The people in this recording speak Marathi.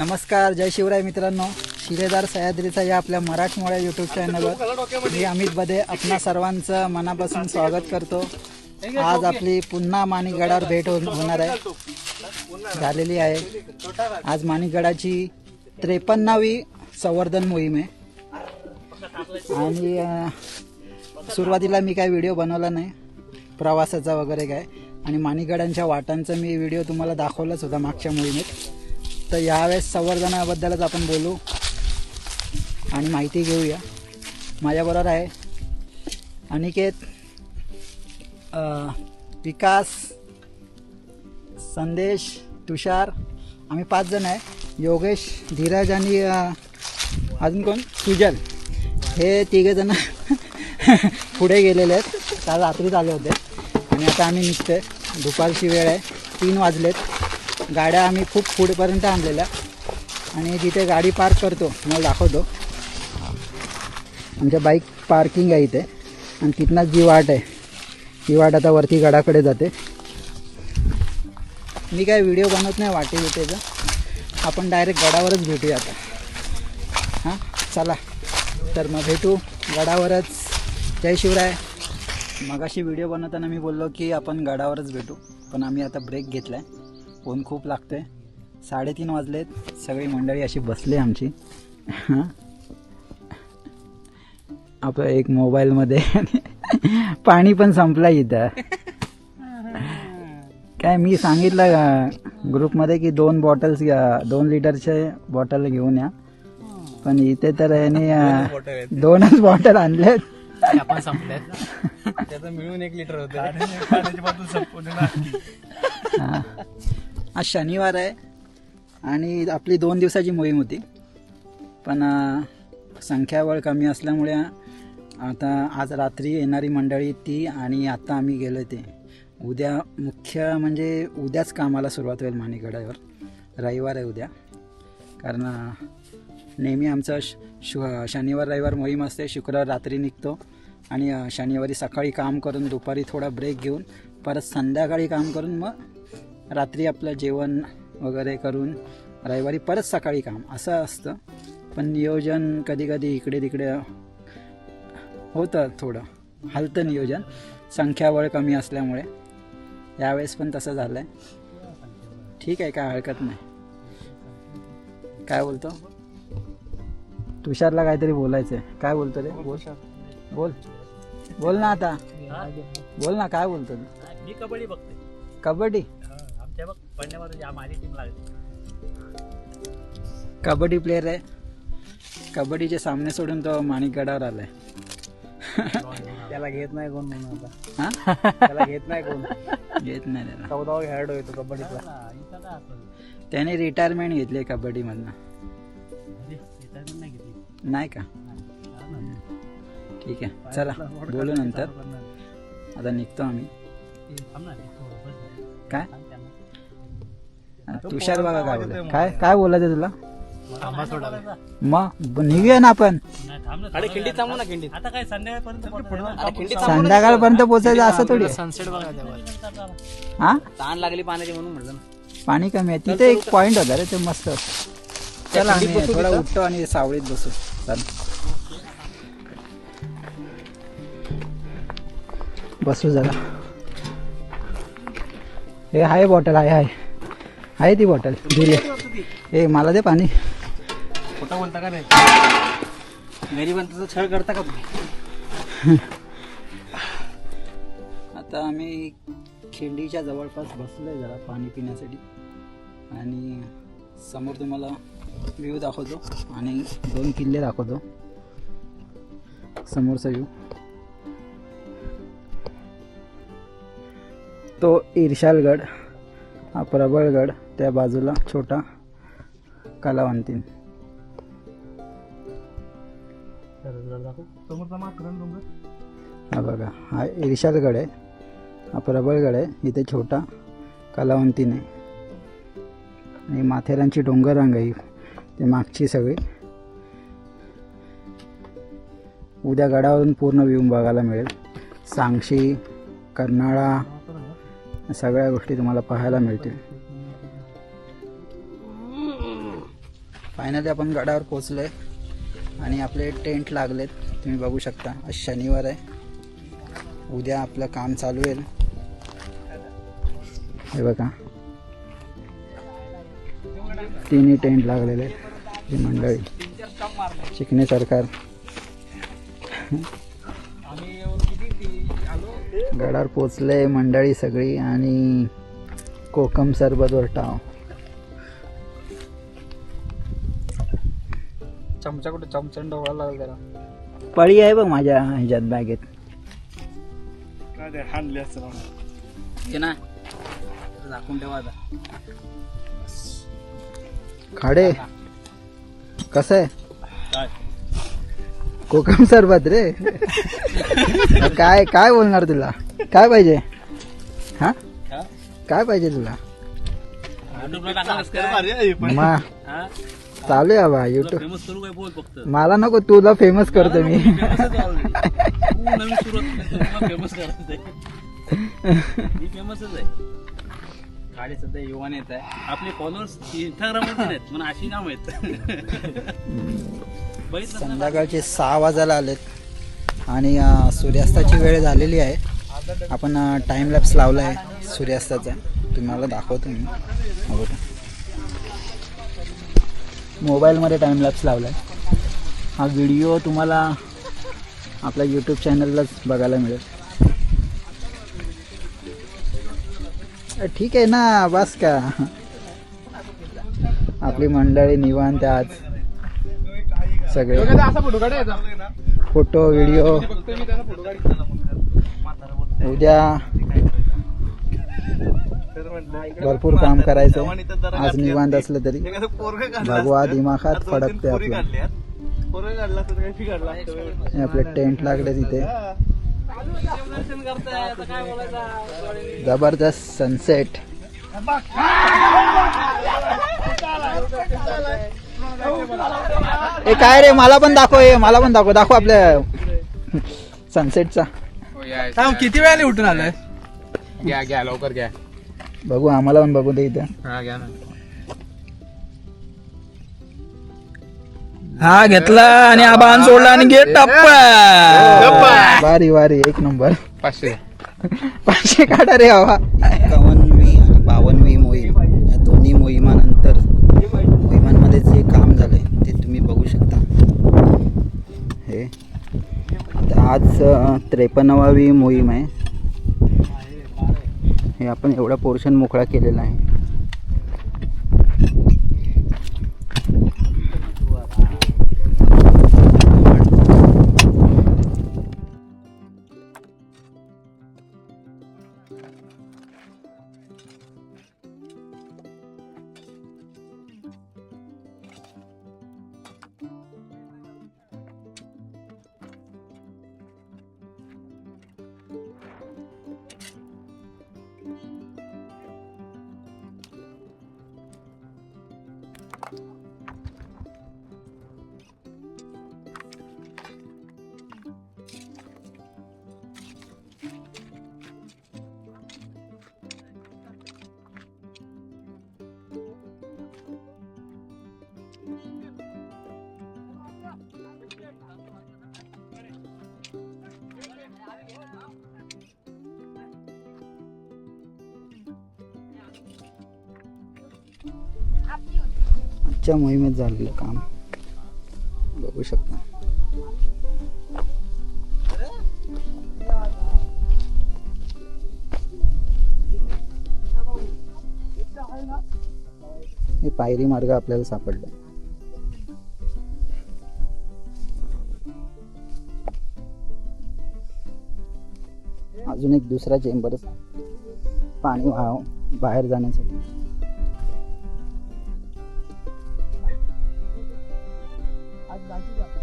नमस्कार जय शिवराय मित्रांनो. शिलेदार सह्याद्रीचा या आपल्या मराठमोळ्या यूट्यूब चॅनलवर मी अमित बदे आपणा सर्वांचं मनापासून स्वागत करतो. आज आपली पुन्हा माणिकगडावर भेट हो- होणार आहे. झालेली आहे. आज माणिकगडाची त्रेपन्नावी संवर्धन मोहीम आहे. आणि सुरुवातीला मी काय व्हिडिओ बनवला नाही. प्रवासाचा वगैरे काय. आणि माणिकगडांच्या वाटांचा मी व्हिडिओ तुम्हाला दाखवलाच होता मागच्या मोहिमेत. तर यावेळेस संवर्धनाबद्दलच आपण बोलू आणि माहिती घेऊया. माझ्याबरोबर आहे अनिकेत विकास संदेश तुषार आम्ही पाच जण आहे. योगेश धीरज आणि अजून कोण? सुजल हे तिघे जण पुढे गेलेले आहेत. काल रात्रीच आले होते. आणि आता आम्ही निघतोय. दुपारची वेळ आहे. तीन वाजलेत. गाड्या आम्ही खूप पुढेपर्यंत आणलेल्या. आणि जिथे गाडी पार्क करतो मला दाखवतो. आमच्या बाईक पार्किंग आहे इथे. आणि तिथनंच जी वाट आहे. ती वाट आता वरती गडाकडे जाते. मी काय व्हिडिओ बनवत नाही वाटे बिटेचा आपण डायरेक्ट गडावरच भेटूया आता. हां? चला. तर मग भेटू गडावरच. जय शिवराय. मगाशी व्हिडिओ बनवताना मी बोललो की आपण गडावरच भेटू. पण आम्ही आता ब्रेक घेतला आहे ऊन खूप लागतं. आहे साडेतीन वाजलेत. सगळी मंडळी अशी बसली आमची. हां आपलं एक मोबाईलमध्ये पाणी पण संपलं इथं. काय मी सांगितलं ग्रुपमध्ये की दोन बॉटल्स घ्या दोन लिटरचे बॉटल घेऊन या. पण इथे तर याने दोनच बॉटल आणलेत. आपण संपल्यात. त्याचं मिळून एक लिटर होतं. हा. आज शनिवार आहे आणि आपली दोन दिवसाची मोहीम होती. पण संख्याबळ कमी असल्यामुळे आता आज रात्री येणारी मंडळी ती आणि आता आम्ही गेलो ते. उद्या मुख्य म्हणजे उद्याच कामाला सुरुवात होईल मानेगडावर रविवार आहे उद्या. कारण नेहमी आमचं श शु शनिवार रविवार मोहीम असते. शुक्रवार रात्री निघतो आणि शनिवारी सकाळी काम करून दुपारी थोडा ब्रेक घेऊन परत संध्याकाळी काम करून मग रात्री आपलं जेवण वगैरे करून रविवारी परत सकाळी काम असं असतं. पण नियोजन कधी कधी इकडे तिकडे होतं थोडं. हलतं नियोजन. संख्याबळ कमी असल्यामुळे. यावेळेस पण तसं झालं आहे ठीक आहे काय हरकत नाही. काय बोलतो? तुषारला काहीतरी बोलायचं आहे काय बोलतो रे? बोल. बोल. बोल ना आता. बोल ना काय बोलतो? मी कबड्डी बघते कबड्डी? आमच्या बघ माझी टीम लागली. कबड्डी प्लेअर आहे. कबड्डीचे सामने सोडून तो माणिकगडावर आलाय. त्याला घेत नाही कोण म्हणून आता. हा? त्याला घेत नाही कोण. घेत नाही त्याला. चौदावा खेळाडू येतो कबड्डीचा त्याने रिटायरमेंट घेतली कबड्डीमधनं. नाही का? ठीक आहे चला बोलू नंतर. आता निघतो आम्ही. काय? तुषार बघा काय बोला काय काय बोलायचं तुला? मग निघूया ना आपण. अरे खिंडीत थांबू ना खिंडीत. आता काय संध्याकाळपर्यंत संध्याकाळपर्यंत पोचायचं असं थोडी. सनसेट बघायचं हा? ताण लागली पाण्याची म्हणून म्हटलं ना. पाणी कमी आहे. तिथे एक पॉइंट होता रे ते मस्त. चला आम्ही थोडा उठतो आणि सावळीत बसू. चल. बसू जरा. हे आहे बॉटल आहे आहे आहे ती बॉटल. दिली. ए मला दे पाणी. खोटं बोलता का नाही? गरिबांचा छळ करता का तुम्ही? आता आम्ही खिंडीच्या जवळपास बसलोय जरा पाणी पिण्यासाठी. आणि समोर तुम्हाला व्ह्यू दाखवतो. आणि दोन किल्ले दाखवतो. समोरचा व्ह्यू तो इर्शालगड हा प्रबळगड त्या बाजूला छोटा कलावंतीन. हा बघा हा इरशालगड आहे. हा प्रबळगड आहे. इथे छोटा कलावंतीने आहे. आणि माथेरानची डोंगररांग आहे. ते मागची सगळी. उद्या गडावरून पूर्ण व्ह्यू बघायला मिळेल. सांगशी कर्नाळा सगळ्या गोष्टी तुम्हाला पाहायला मिळतील. फायनली आपण गडावर पोचलोय आणि आपले टेंट लागलेत. तुम्ही बघू शकता. आज शनिवार आहे. उद्या आपलं काम चालू आहे हे बघा. तिन्ही टेंट लागलेले आहेत. ही मंडळी. चिकणे सरकार. गडावर पोचले मंडळी सगळी. आणि कोकम सरबतवर टाव. चमचा कुठे चमचा डोळा लागला त्याला पळी आहे बघ माझ्या ह्याच्यात बॅगेत. काय ते हाणले असतं हे ना झाकून ठेवा आता. खाडे. कसं आहे? काय? कोकम सरबत रे. काय काय बोलणार तुला? काय पाहिजे? हा? काय? पाहिजे तुला? मा. हा? चालू आहे बा युट्यूब फेमस करू काय? बोल फक्त. मला नको तुला फेमस करतो मी. फेमस फेमसच आहे. गाडी सध्या युवान येत आहे. आपले फॉलोअर्स इंस्टाग्राममध्ये आहेत म्हणून अशी नाव आहेत. बघितलं ना? संध्याकाळचे सहा वाजायला आलेत आणि सूर्यास्ताची वेळ झालेली आहे. आपण टाइम लॅप्स लावला आहे सूर्यास्ताचा. तुम्हाला दाखवतो मी. हा बघा. मोबाईलमध्ये टाईमलॅप्स लावला आहे हा व्हिडिओ तुम्हाला आपल्या यूट्यूब चॅनललाच बघायला मिळेल. ठीक आहे ना बस का? आपली मंडळी निवांत आज. सगळे. फोटो व्हिडिओ उद्या भरपूर काम करायचं आज निवांत असलं तरी. भगवा दिमाखात फडकते आपलं आपले टेंट लागले तिथे दर्शन करताय आता काय बोलायचं जबरदस्त सनसेट ए काय रे? मला पण दाखव हे मला पण दाखव. दाखव आपल्या सनसेटचा किती वेळाने उठून आलाय? घ्या घ्या लवकर घ्या. बघू आम्हाला पण बघू दे इथं. हा घ्या ना. हा घेतला आणि आबान सोडला आणि गेट वारी वारी एक नंबर. पाचशे. पाचशे काढा रे हवा एकावन्नवी आणि बावन्नवी मोहीम. या दोन्ही मोहिमानंतर मोहिमांमध्ये जे काम झालंय ते तुम्ही बघू शकता. हे. आज त्रेपन्नावी मोहीम आहे. आपण एवढा पोर्शन मोकळा केलेला आहे. 앞뒤 어떻게? आजच्या मोहिमेत झालेलं काम. बघू शकता. हे पायरी मार्ग आपल्याला सापडला. अजून एक दुसरा चेंबर पाणी वाहाव बाहेर जाण्यासाठी. आज माहिती द्या